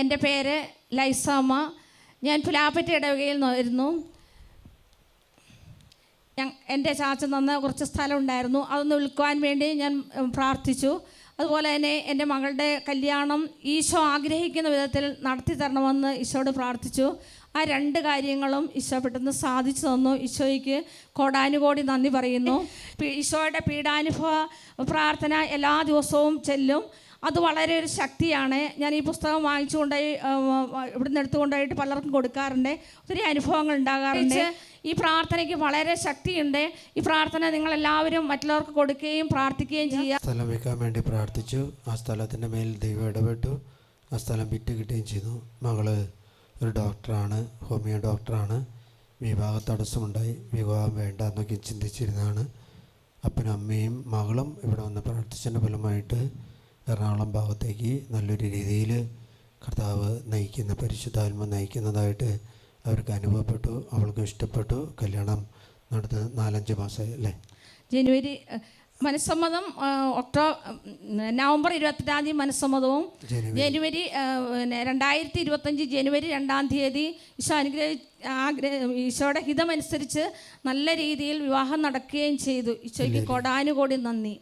എന്റെ പേര് ലൈസാമ. ഞാൻ പുലാപ്പറ്റ ഇടവകയിൽ നിന്നായിരുന്നു ഞാൻ എന്റെ ചാച്ച നിന്ന് കുറച്ച് സ്ഥലം ഉണ്ടായിരുന്നു അതൊന്ന് വിൽക്കുവാൻ വേണ്ടി ഞാൻ പ്രാർത്ഥിച്ചു. അതുപോലെ തന്നെ എന്റെ മകളുടെ കല്യാണം ഈശോ ആഗ്രഹിക്കുന്ന വിധത്തിൽ നടത്തി തരണമെന്ന് ഈശോയോട് പ്രാർത്ഥിച്ചു. ആ രണ്ട് കാര്യങ്ങളും ഈശോ പെട്ടെന്ന് സാധിച്ചു തന്നു. ഈശോയ്ക്ക് കോടാനുകോടി നന്ദി പറയുന്നു. ഈശോയുടെ പീഡാനുഭവ പ്രാർത്ഥന എല്ലാ ദിവസവും ചെല്ലും. അത് വളരെ ഒരു ശക്തിയാണ്. ഞാൻ ഈ പുസ്തകം വാങ്ങിച്ചുകൊണ്ടായി ഇവിടുന്ന് എടുത്തുകൊണ്ടായിട്ട് പലർക്കും കൊടുക്കാറുണ്ട്. ഒത്തിരി അനുഭവങ്ങൾ ഉണ്ടാകാറുണ്ട്. ഈ പ്രാർത്ഥനയ്ക്ക് വളരെ ശക്തിയുണ്ട്. ഈ പ്രാർത്ഥന നിങ്ങൾ എല്ലാവരും മറ്റുള്ളവർക്ക് കൊടുക്കുകയും പ്രാർത്ഥിക്കുകയും ചെയ്യുക സ്ഥലം വെക്കാൻ വേണ്ടി പ്രാർത്ഥിച്ചു. ആ സ്ഥലത്തിന്റെ മേൽ ദൈവം ഇടപെട്ടു. ആ സ്ഥലം വിറ്റ് കിട്ടുകയും ചെയ്തു. മകൾ ഒരു ഡോക്ടറാണ് ഹോമിയോ ഡോക്ടറാണ്. വിവാഹ തടസ്സമുണ്ടായി. വിവാഹം വേണ്ട എന്നൊക്കെ ചിന്തിച്ചിരുന്നതാണ്. അപ്പനും അമ്മയും മകളും ഇവിടെ വന്ന് പ്രാർത്ഥിച്ചതിന്റെ ഫലമായിട്ട് എറണാകുളം ഭാഗത്തേക്ക് നല്ലൊരു രീതിയിൽ കർത്താവ് നയിക്കുന്ന പരിശുദ്ധാത്മ നയിക്കുന്നതായിട്ട് അവർക്ക് അനുഭവപ്പെട്ടു അവൾക്ക് ഇഷ്ടപ്പെട്ടു. കല്യാണം നടന്ന് നാലഞ്ച് മാസം അല്ലേ? ജനുവരി മനസ്സമ്മതം ഒക്ടോബർ ഒക്ടോ നവംബർ ഇരുപത്തെട്ടാം തീയതി മനസ്സമ്മതവും. ജനുവരി. പിന്നെ രണ്ടായിരത്തി ഇരുപത്തഞ്ച് ജനുവരി രണ്ടാം തീയതി ഈശോ അനുഗ്രഹി ആഗ്രഹ ഈശോയുടെ ഹിതമനുസരിച്ച് നല്ല രീതിയിൽ വിവാഹം നടക്കുകയും ചെയ്തു. ഈശോയ്ക്ക് കൊടാനുകോടി നന്ദി.